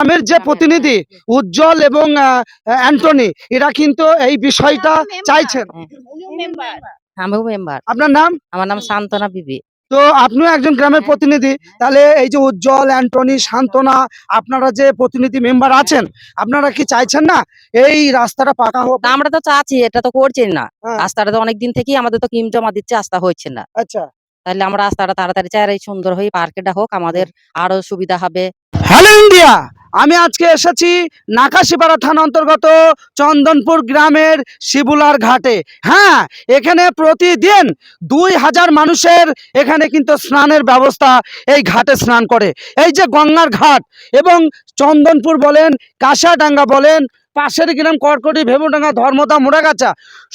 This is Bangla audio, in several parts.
গ্রামের যে প্রতিনিধি উজ্জ্বল এবং আহ, অ্যান্টনি এরা কিন্তু এই বিষয়টা চাইছেন। আমিও মেম্বার। আপনার নাম? আমার নাম সান্তনা বিবি। তো আপনিও একজন গ্রামের প্রতিনিধি তাহলে এই যে উজ্জ্বল অ্যান্টনি শান্তনা আপনারা যে প্রতিনিধি মেম্বার আছেন আপনারা কি চাইছেন না এই রাস্তাটা পাকা হোক? আমরা তো চাচ্ছি এটা তো করছি না। হ্যাঁ। রাস্তাটা তো অনেকদিন থেকেই আমাদের তো কিম জমা দিচ্ছে রাস্তা হচ্ছে না। আচ্ছা। তাহলে আমরা রাস্তাটা তাড়াতাড়ি চাই আর এই সুন্দর হয়ে পার্কেটা হোক আমাদের আরও সুবিধা হবে। হ্যালো ইন্ডিয়া আমি আজকে এসেছি নাকাশিপাড়া থানা অন্তর্গত চন্দনপুর গ্রামের শিবুলার ঘাটে। হ্যাঁ এখানে প্রতিদিন দুই হাজার মানুষের এখানে কিন্তু স্নানের ব্যবস্থা এই ঘাটে স্নান করে। এই যে গঙ্গার ঘাট এবং চন্দনপুর বলেন কাশাডাঙ্গা বলেন পাশের গ্রাম কড়কটি ভেবুডাঙ্গা ধর্মদা মোড়াগাছা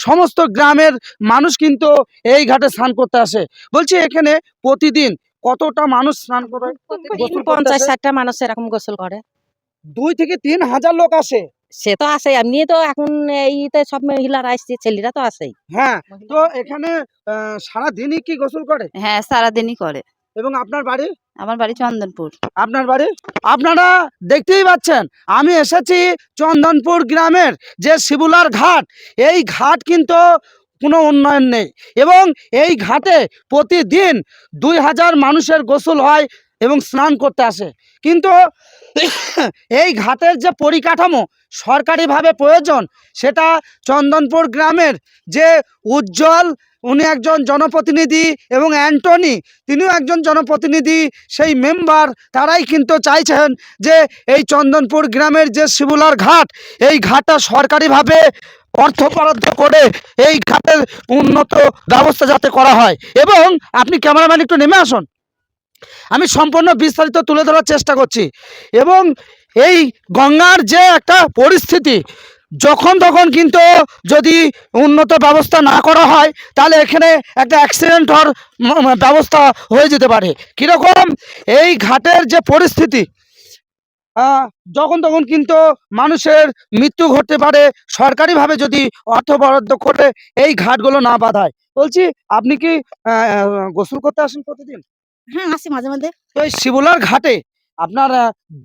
সমস্ত গ্রামের মানুষ কিন্তু এই ঘাটে স্নান করতে আসে। বলছি এখানে প্রতিদিন কতটা মানুষ স্নান করে? পঞ্চাশ ষাটটা মানুষ এরকম গোসল করে। দুই থেকে তিন হাজার লোক আসে। সে তো আসে এমনি তো এখন এইতে সব মহিলারা আসছে ছেলেরা তো আসেই। হ্যাঁ তো এখানে সারা দিনই কি গোসল করে? হ্যাঁ সারাদিনই করে। এবং আপনার বাড়ি? আমার বাড়ি চন্দনপুর। আপনার বাড়ি? আপনারা দেখতেই পাচ্ছেন আমি এসেছি চন্দনপুর গ্রামের যে শিবুলার ঘাট। এই ঘাট কিন্তু কোনো উন্নয়ন নেই এবং এই ঘাটে প্রতিদিন দুই হাজার মানুষের গোসল হয় এবং স্নান করতে আসে। কিন্তু এই ঘাটের যে পরিকাঠামো সরকারিভাবে প্রয়োজন সেটা চন্দনপুর গ্রামের যে উজ্জ্বল উনি একজন জনপ্রতিনিধি এবং অ্যান্টনি, তিনিও একজন জনপ্রতিনিধি, সেই মেম্বার তারাই কিন্তু চাইছেন যে এই চন্দনপুর গ্রামের যে শিবুলার ঘাট, এই ঘাটটা সরকারিভাবে অর্থ বরাদ্দ করে এই ঘাটের উন্নত ব্যবস্থা যাতে করা হয়। এবং আপনি ক্যামেরাম্যান একটু নেমে আসুন। আমি সম্পূর্ণ বিস্তারিত তুলে ধরার চেষ্টা করছি। এবং এই গঙ্গার যে একটা পরিস্থিতি যখন তখন কিন্তু যদি উন্নত ব্যবস্থা না করা হয় তাহলে এখানে একটা অ্যাক্সিডেন্ট হওয়ার ব্যবস্থা হয়ে যেতে পারে। কীরকম? এই ঘাটের যে পরিস্থিতি যখন তখন কিন্তু মানুষের মৃত্যু ঘটতে পারে। সরকারিভাবে যদি অর্থ বরাদ্দ করে এই ঘাটগুলো না বাঁধায়। বলছি আপনি কি গোসল করতে আসেন প্রতিদিন? হ্যাঁ আসি মাঝে মাঝে। তো এই শিবুলার ঘাটে আপনার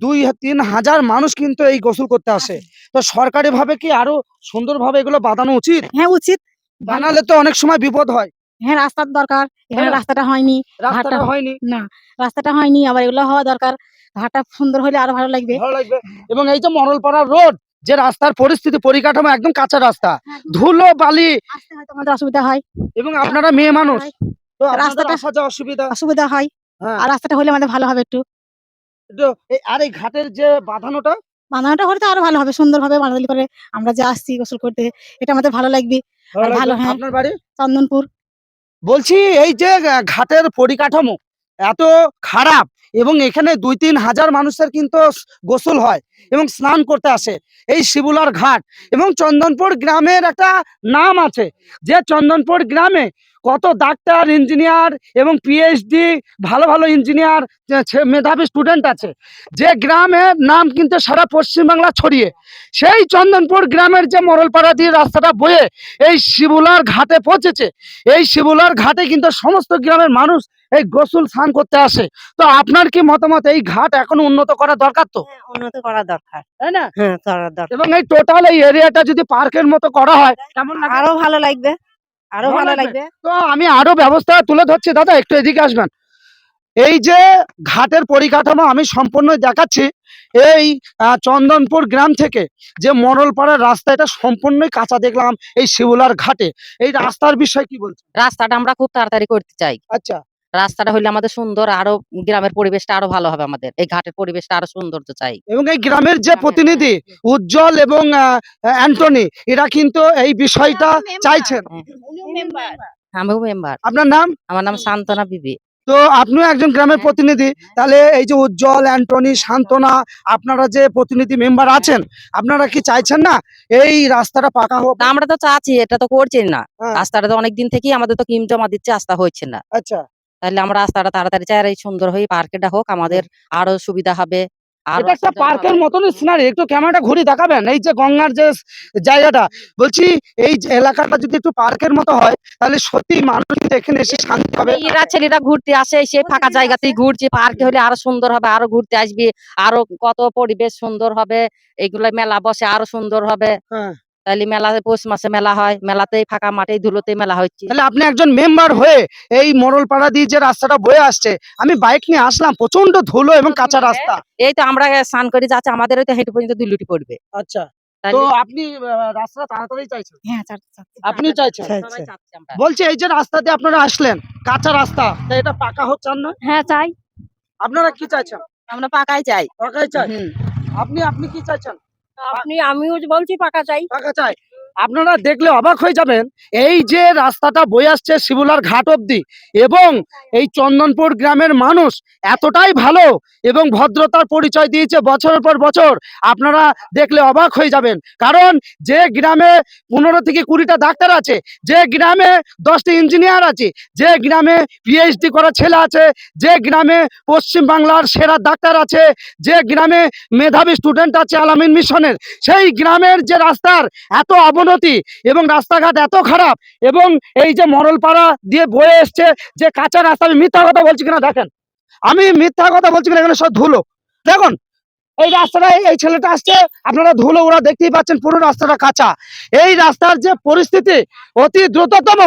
দুই তিন হাজার মানুষ কিন্তু এই গোসল করতে আসে। তো সরকারিভাবে কি আরও সুন্দরভাবে এগুলো বাঁধানো উচিত? হ্যাঁ উচিত। বানালে তো অনেক সময় বিপদ হয়। হ্যাঁ রাস্তার দরকার। এখানে হ্যাঁ। রাস্তাটা হয়নি। রাস্তাটা ঘাটটা- হয়নি। না রাস্তাটা হয়নি আবার এগুলো হওয়া দরকার। ঘাটটা সুন্দর হলে আরও ভালো লাগবে। ভালো লাগবে। এবং এই যে মরলপাড়া রোড যে রাস্তার পরিস্থিতি পরিকাঠামো একদম কাঁচা রাস্তা। ধুলো বালি। আমাদের অসুবিধা হয়। এবং আপনারা মেয়ে মানুষ। তো রাস্তাটা- সাজা অসুবিধা। অসুবিধা হয়। হ্যাঁ। আর রাস্তাটা হলে আমাদের ভালো হবে একটু। আর এই ঘাটের যে বাঁধানোটা বানানোটা হলে তো আরও ভালো হবে সুন্দর ভাবে বানালি করে আমরা যে আসছি গোসল করতে এটা আমাদের ভালো লাগবে ভালো? হ্যাঁ। আপনার বাড়ি চন্দনপুর বলছি এই যে ঘাটের পরিকাঠামো এত খারাপ এবং এখানে দুই তিন হাজার মানুষের কিন্তু গোসল হয় এবং স্নান করতে আসে। এই শিবুলার ঘাট এবং চন্দনপুর গ্রামের একটা নাম আছে যে চন্দনপুর গ্রামে কত ডাক্তার, ইঞ্জিনিয়ার এবং পিএইচডি ভালো ভালো ইঞ্জিনিয়ার মেধাবী স্টুডেন্ট আছে। যে গ্রামের নাম কিন্তু সারা পশ্চিমবাংলা ছড়িয়ে। সেই চন্দনপুর গ্রামের যে মরলপাড়া দিয়ে রাস্তাটা বয়ে এই শিবুলার ঘাটে পৌঁছেছে। এই শিবুলার ঘাটে কিন্তু সমস্ত গ্রামের মানুষ এই গোসল স্নান করতে আসে। তো আপনার কি মতামত? এই ঘাট এখন উন্নত করা দরকার তো? উন্নত করা দরকার। তাই না? হ্যাঁ করা দরকার। এবং এই টোটাল এই এরিয়াটা যদি পার্কের মতো করা হয় কেমন লাগে? আরও ভালো লাগবে। আরও ভালো লাগবে? তো আমি আরও ব্যবস্থা তুলে ধরছি। দাদা একটু এদিকে আসবেন। এই যে ঘাটের পরিকাঠামো আমি সম্পূর্ণ দেখাচ্ছি। এই আহ, চন্দনপুর গ্রাম থেকে যে মরলপাড়ার রাস্তা এটা সম্পূর্ণই কাঁচা দেখলাম এই শিবুলার ঘাটে। এই রাস্তার বিষয় কি বলছেন? রাস্তাটা আমরা খুব তাড়াতাড়ি করতে চাই। আচ্ছা। রাস্তাটা হইলে আমাদের সুন্দর আরও গ্রামের পরিবেশটা আরও ভালো হবে আমাদের। এই ঘাটের পরিবেশটা আরও সৌন্দর্য চাই। এবং এই গ্রামের যে হ্যাঁ, প্রতিনিধি উজ্জ্বল এবং আহ, অ্যান্টনি এরা কিন্তু এই বিষয়টা চাইছেন। আমিও মেম্বার আপনার নাম? আমার নাম সান্তনা বিবি। তো আপনিও একজন গ্রামের হ্যাঁ, প্রতিনিধি। তাহলে এই যে উজ্জ্বল অ্যান্টনি শান্তনা আপনারা যে প্রতিনিধি মেম্বার আছেন আপনারা কি চাইছেন না এই রাস্তাটা পাকা হোক? আমরা তো চাচ্ছি এটা তো করছি না। হ্যাঁ, রাস্তাটা তো অনেকদিন থেকেই আমাদের তো কিম জমা দিচ্ছে রাস্তা হচ্ছে না। আচ্ছা। তাহলে আমরা রাস্তাটা তাড়াতাড়ি চাই আর এই সুন্দর হয়ে পার্কেটা হোক আমাদের আরও সুবিধা হবে এটা একটা সুন্দর পার্কের হবে। মতনই সিনারি একটু ক্যামেরাটা ঘুরে দেখাবেন এই যে গঙ্গার যে জায়গাটা বলছি এই এলাকাটা যদি একটু পার্কের মতো হয় তাহলে সত্যি মানুষ এখানে এসে শান্তি পাবে ছেলেরা ঘুরতে আসে সেই ফাঁকা জায়গাতেই ঘুরছে পার্কে হলে আরও সুন্দর হবে আরও ঘুরতে আসবে আরও কত পরিবেশ সুন্দর হবে এইগুলো মেলা বসে আরও সুন্দর হবে হ্যাঁ। তাহলে মেলাতে পৌষ মাসে মেলা হয় মেলাতেই ফাঁকা মাঠে ধুলোতেই মেলা হচ্ছে। তাহলে আপনি একজন মেম্বার হয়ে এই মোড়লপাড়া দিয়ে যে রাস্তাটা বয়ে আসছে আমি বাইক নিয়ে আসলাম প্রচণ্ড ধুলো এবং কাঁচা রাস্তা। এই তো আমরা স্নান করে যাচ্ছে আমাদের তো হেঁটে পর্যন্ত দুলুটি পড়বে। আচ্ছা তো আপনি রাস্তা তাড়াতাড়ি চাইছেন? হ্যাঁ আপনি চাইছেন? সবাই চাচ্ছি আমরা। বলছি এই যে রাস্তাতে আপনারা আসলেন কাঁচা রাস্তা তা এটা পাকা হোক চান না? হ্যাঁ চাই। আপনারা কি চাইছেন? আমরা পাকাই চাই। পাকাই চাই? আপনি আপনি কি চাইছেন? আপনি আমিও বলছি পাকা চাই। পাকা চাই। আপনারা দেখলে অবাক হয়ে যাবেন, এই যে রাস্তাটা বয়ে আসছে শিবুলার ঘাট অব্দি এবং এই চন্দনপুর গ্রামের মানুষ এতটাই ভালো এবং ভদ্রতার পরিচয় দিয়েছে বছরের পর বছর, আপনারা দেখলে অবাক হয়ে যাবেন। কারণ যে গ্রামে পনেরো থেকে কুড়িটা ডাক্তার আছে, যে গ্রামে দশটি ইঞ্জিনিয়ার আছে, যে গ্রামে পিএইচডি করা ছেলে আছে, যে গ্রামে পশ্চিম বাংলার সেরা ডাক্তার আছে, যে গ্রামে মেধাবী স্টুডেন্ট আছে আলামিন মিশনের, সেই গ্রামের যে রাস্তার এত অবনতি এবং রাস্তাঘাট এত খারাপ এবং এই যে মরলপাড়া দিয়ে বয়ে এসছে যে কাঁচা রাস্তা, আমি মিথ্যা কথা বলছি কিনা দেখেন। আমি মিথ্যা কথা বলছি কিনা এখানে সব ধুলো। দেখুন এই রাস্তাটা এই- ছেলেটা আসছে, আপনারা ধুলো ওরা দেখতেই পাচ্ছেন পুরো রাস্তাটা কাঁচা। এই রাস্তার যে পরিস্থিতি অতি দ্রুততম,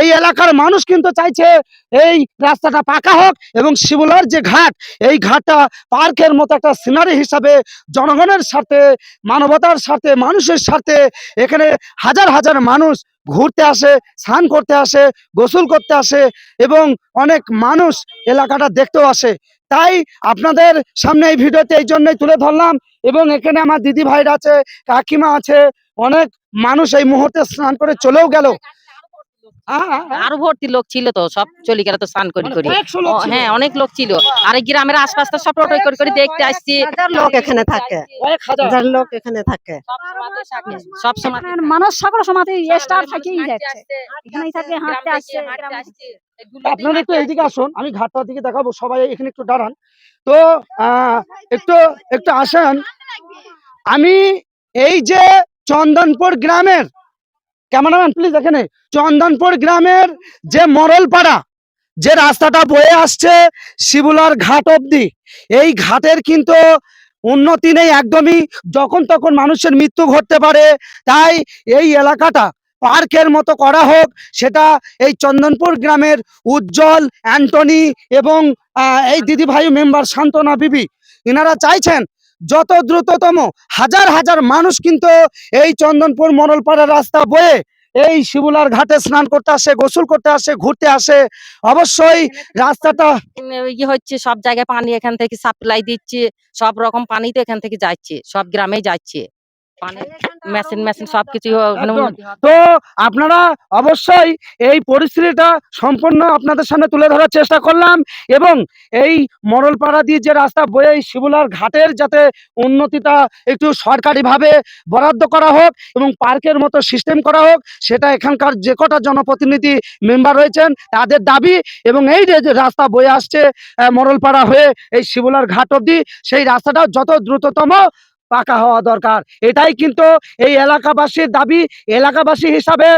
এই এলাকার মানুষ কিন্তু চাইছে এই রাস্তাটা পাকা হোক এবং শিবুলার যে ঘাট, এই ঘাটটা পার্কের মতো একটা সিনারি হিসাবে, জনগণের স্বার্থে, মানবতার স্বার্থে, মানুষের স্বার্থে এখানে হাজার হাজার মানুষ ঘুরতে আসে, স্নান করতে আসে, গোসল করতে আসে এবং অনেক মানুষ এলাকাটা দেখতেও আসে। তাই আপনাদের সামনে এই ভিডিওতে এই জন্যই তুলে ধরলাম এবং এখানে আমার দিদি ভাইরা আছে, কাকিমা আছে, অনেক মানুষ এই মুহূর্তে স্নান করে চলেও গেল। আরও ভর্তি লোক ছিল তো সব চলি গেল তো স্নান করি মানে করি। হ্যাঁ অনেক লোক ছিল। আর গ্রামের আশপাশ তো সব টোটো করে করে দেখতে আসছি। লোক এখানে থাকে। হাজার। লোক এখানে থাকে। সব সময় মানুষ সকল সময় স্টার থেকেই যাচ্ছে। এখানেই থাকে হাঁটতে আসছে আপনারা একটু এইদিকে আসুন আমি ঘাটটার দিকে দেখাবো সবাই এখানে একটু দাঁড়ান। তো আহ, একটু একটু আসেন। আমি এই যে চন্দনপুর গ্রামের ক্যামেরাম্যান প্লিজ এখানে চন্দনপুর গ্রামের যে মরলপাড়া, যে রাস্তাটা বয়ে আসছে শিবুলার ঘাট অবধি, এই ঘাটের কিন্তু উন্নতি নেই একদমই। যখন তখন মানুষের মৃত্যু ঘটতে পারে, তাই এই এলাকাটা পার্কের মতো করা হোক, সেটা এই চন্দনপুর গ্রামের উজ্জ্বল অ্যান্টনি এবং এই দিদি ভাই মেম্বার শান্তনা বিবি এনারা চাইছেন যত দ্রুততম হাজার হাজার মানুষ কিন্তু এই চন্দনপুর মনলপাড়া রাস্তা বয়ে এই শিবুলার ঘাটে স্নান করতে আসে, গোসল করতে আসে, ঘুরতে আসে। অবশ্যই রাস্তাটা ইয়ে হচ্ছে সব জায়গায় পানি এখান থেকে সাপ্লাই দিচ্ছে, সব রকম পানি তো এখান থেকে যাচ্ছে, সব গ্রামে যাচ্ছে। মেশিন মেশিন সবকিছু। তো আপনারা অবশ্যই এই পরিস্থিতিটা সম্পূর্ণ আপনাদের সামনে তুলে ধরার চেষ্টা করলাম এবং এই মরলপাড়া দিয়ে যে রাস্তা বয়ে শিবুলার ঘাটের যাতে উন্নতিটা একটু সরকারিভাবে বরাদ্দ করা হোক এবং পার্কের মতো সিস্টেম করা হোক সেটা এখানকার যে কটা জনপ্রতিনিধি মেম্বার রয়েছেন তাদের দাবি এবং এই যে রাস্তা বয়ে আসছে মরলপাড়া হয়ে এই শিবুলার ঘাট অবধি সেই রাস্তাটা যত দ্রুততম পাকা হওয়া দরকার। এটাই কিন্তু এই এলাকাবাসীর দাবি। এলাকাবাসী হিসাবে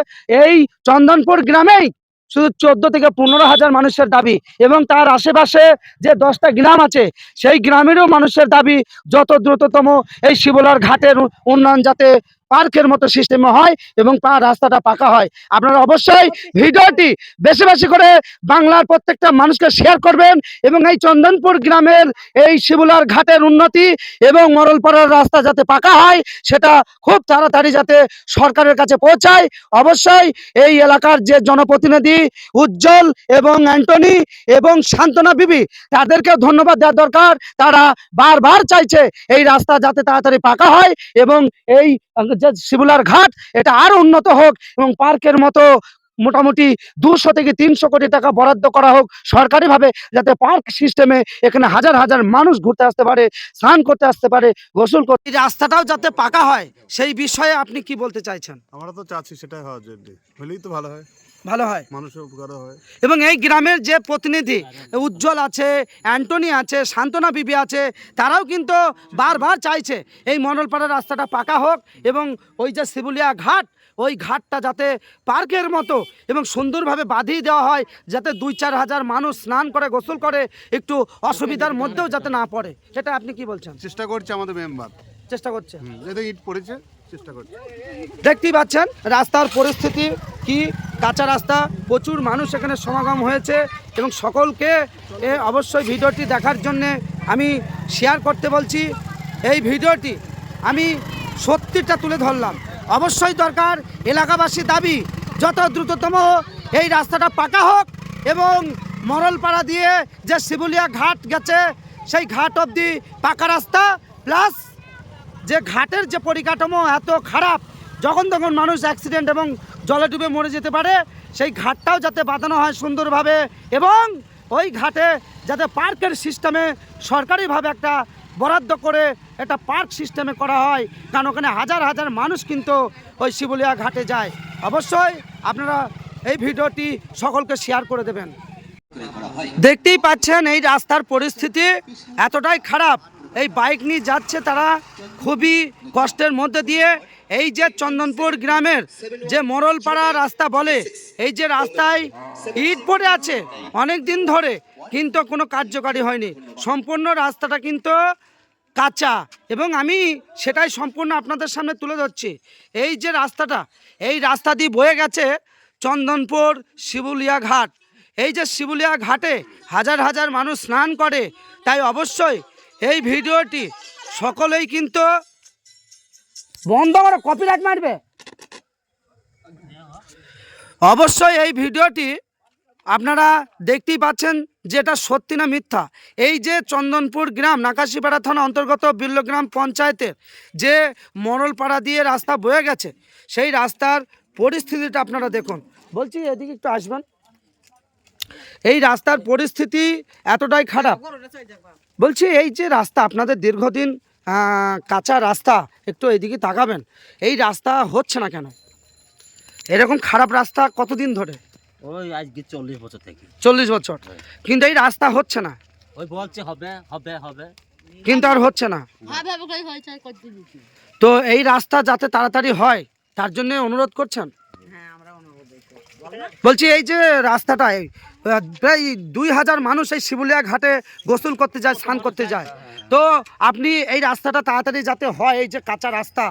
এই চন্দনপুর গ্রামেই শুধু চোদ্দ থেকে পনেরো হাজার মানুষের দাবি এবং তার আশেপাশে যে দশটা গ্রাম আছে, সেই গ্রামেরও মানুষের দাবি যত দ্রুততম এই শিবলার ঘাটের উন্নয়ন যাতে পার্কের মতো সিস্টেমে হয় এবং পা রাস্তাটা পাকা হয়। আপনারা অবশ্যই ভিডিওটি বেশি বেশি করে বাংলার প্রত্যেকটা মানুষকে শেয়ার করবেন এবং এই চন্দনপুর গ্রামের এই শিবুলার ঘাটের উন্নতি এবং মরলপাড়ার রাস্তা যাতে পাকা হয়, সেটা খুব তাড়াতাড়ি যাতে সরকারের কাছে পৌঁছায়। অবশ্যই এই এলাকার যে জনপ্রতিনিধি উজ্জ্বল এবং অ্যান্টনি এবং শান্তনা বিবি, তাদেরকেও ধন্যবাদ দেওয়া দরকার। তারা বারবার চাইছে এই রাস্তা যাতে তাড়াতাড়ি পাকা হয় এবং এই যে শিবুলার ঘাট এটা আরও উন্নত হোক এবং পার্কের মতো মোটামুটি দুশো থেকে তিনশো কোটি টাকা বরাদ্দ করা হোক সরকারিভাবে যাতে পার্ক সিস্টেমে এখানে হাজার হাজার মানুষ ঘুরতে আসতে পারে স্নান করতে আসতে পারে গোসল করতে রাস্তাটাও যাতে পাকা হয় সেই বিষয়ে আপনি কি বলতে চাইছেন? আমরা তো চাচ্ছি সেটাই হওয়ার জন্য হলেই তো ভালো হয়। ভালো হয়। মানুষের উপকার হয়। এবং এই গ্রামের যে প্রতিনিধি উজ্জ্বল আছে অ্যান্টনি আছে সান্ত্বনা বিবি আছে তারাও কিন্তু বারবার চাইছে এই মনলপাড়ার রাস্তাটা পাকা হোক এবং ওই যে শিবুলিয়া ঘাট ওই ঘাটটা যাতে পার্কের মতো এবং সুন্দরভাবে বাঁধিয়ে দেওয়া হয় যাতে দুই চার হাজার মানুষ স্নান করে গোসল করে একটু অসুবিধার মধ্যেও যাতে না পড়ে। সেটা আপনি কি বলছেন? চেষ্টা করছে আমাদের মেম্বার। চেষ্টা করছে? ইট পড়েছে চেষ্টা করছে। দেখতেই পাচ্ছেন রাস্তার পরিস্থিতি কি কাঁচা রাস্তা, প্রচুর মানুষ এখানে সমাগম হয়েছে এবং সকলকে এ অবশ্যই ভিডিওটি দেখার জন্যে আমি শেয়ার করতে বলছি। এই ভিডিওটি আমি সত্যিটা তুলে ধরলাম। অবশ্যই দরকার এলাকাবাসী দাবি, যত দ্রুততম এই রাস্তাটা পাকা হোক এবং মরলপাড়া দিয়ে যে শিবুলিয়া ঘাট গেছে, সেই ঘাট অবধি পাকা রাস্তা, প্লাস যে ঘাটের যে পরিকাঠামো এত খারাপ, যখন তখন মানুষ অ্যাক্সিডেন্ট এবং জলে ডুবে মরে যেতে পারে, সেই ঘাটটাও যাতে বাঁধানো হয় সুন্দরভাবে এবং ওই ঘাটে যাতে পার্কের সিস্টেমে সরকারিভাবে একটা বরাদ্দ করে একটা পার্ক সিস্টেমে করা হয়, কারণ ওখানে হাজার হাজার মানুষ কিন্তু ওই শিবুলিয়া ঘাটে যায়। অবশ্যই আপনারা এই ভিডিওটি সকলকে শেয়ার করে দেবেন। দেখতেই পাচ্ছেন এই রাস্তার পরিস্থিতি এতটাই খারাপ এই বাইক নিয়ে যাচ্ছে তারা খুবই কষ্টের মধ্যে দিয়ে। এই যে চন্দনপুর গ্রামের যে মোরলপাড়া রাস্তা বলে, এই যে রাস্তায় ইট পড়ে আছে অনেক দিন ধরে, কিন্তু কোনো কার্যকারী হয়নি। সম্পূর্ণ রাস্তাটা কিন্তু কাঁচা এবং আমি সেটাই সম্পূর্ণ আপনাদের সামনে তুলে ধরছি। এই যে রাস্তাটা, এই রাস্তা দিয়ে বয়ে গেছে চন্দনপুর শিবুলিয়া ঘাট। এই যে শিবুলিয়া ঘাটে হাজার হাজার মানুষ স্নান করে, তাই অবশ্যই এই ভিডিওটি সকলেই কিন্তু বন্ধ করে কপিরাইট মারবে। অবশ্যই এই ভিডিওটি আপনারা দেখতেই পাচ্ছেন যে এটা সত্যি না মিথ্যা। এই যে চন্দনপুর গ্রাম নাকাশিপাড়া থানা অন্তর্গত বিল্লগ্রাম পঞ্চায়েতের যে মরলপাড়া দিয়ে রাস্তা বয়ে গেছে সেই রাস্তার পরিস্থিতিটা আপনারা দেখুন। বলছি এদিকে একটু আসবেন। এই রাস্তার পরিস্থিতি এতটাই খারাপ। বলছি এই যে রাস্তা আপনাদের দীর্ঘদিন কাঁচা রাস্তা একটু এইদিকে তাকাবেন। এই রাস্তা হচ্ছে না কেন? এরকম খারাপ রাস্তা কতদিন ধরে? ওই আজকে চল্লিশ বছর থেকে। চল্লিশ বছর। কিন্তু এই রাস্তা হচ্ছে না। ওই বলছে হবে হবে হবে। কিন্তু আর হচ্ছে না। তো এই রাস্তা যাতে তাড়াতাড়ি হয় তার জন্য অনুরোধ করছেন? বলছি এই যে রাস্তাটা প্রায় দুই হাজার মানুষ এই শিবুলিয়া ঘাটে গোসল করতে যায় স্নান করতে যায়। তো আপনি এই রাস্তাটা তাড়াতাড়ি যাতে হয় এই যে কাঁচা রাস্তা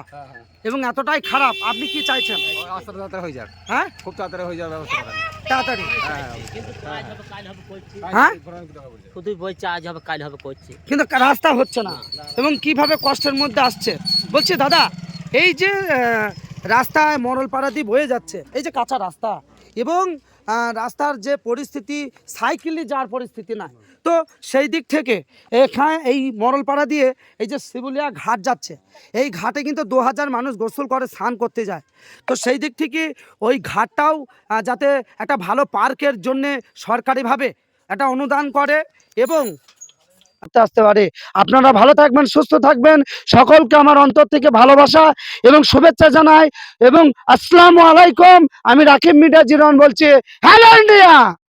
এবং এতটাই খারাপ আপনি কি চাইছেন? রাস্তাটা তাড়াতাড়ি হয়ে যাক। হ্যাঁ? খুব তাড়াতাড়ি হয়ে যাবে তাড়াতাড়ি কিন্তু কাজ হবে করছি হ্যাঁ? শুধু বলছে আজ হবে কাল হবে করছি। কিন্তু রাস্তা হচ্ছে না এবং কীভাবে কষ্টের মধ্যে আসছে? বলছি দাদা এই যে রাস্তায় মরলপাড়া দিয়ে বয়ে যাচ্ছে এই যে কাঁচা রাস্তা এবং রাস্তার যে পরিস্থিতি সাইকেলে যাওয়ার পরিস্থিতি নাই। তো সেই দিক থেকে এখানে এই মরলপাড়া দিয়ে এই যে শিবুলিয়া ঘাট যাচ্ছে, এই ঘাটে কিন্তু দু হাজার মানুষ গোসল করে, স্নান করতে যায়। তো সেই দিক থেকে ওই ঘাটটাও যাতে একটা ভালো পার্কের জন্যে সরকারিভাবে একটা অনুদান করে এবং আসতে পারে। আপনারা ভালো থাকবেন, সুস্থ থাকবেন। সকলকে আমার অন্তর থেকে ভালোবাসা এবং শুভেচ্ছা জানাই এবং আসসালামু আলাইকুম। আমি রাকিব মিডিয়া জিরন বলছি, হ্যালো ইন্ডিয়া!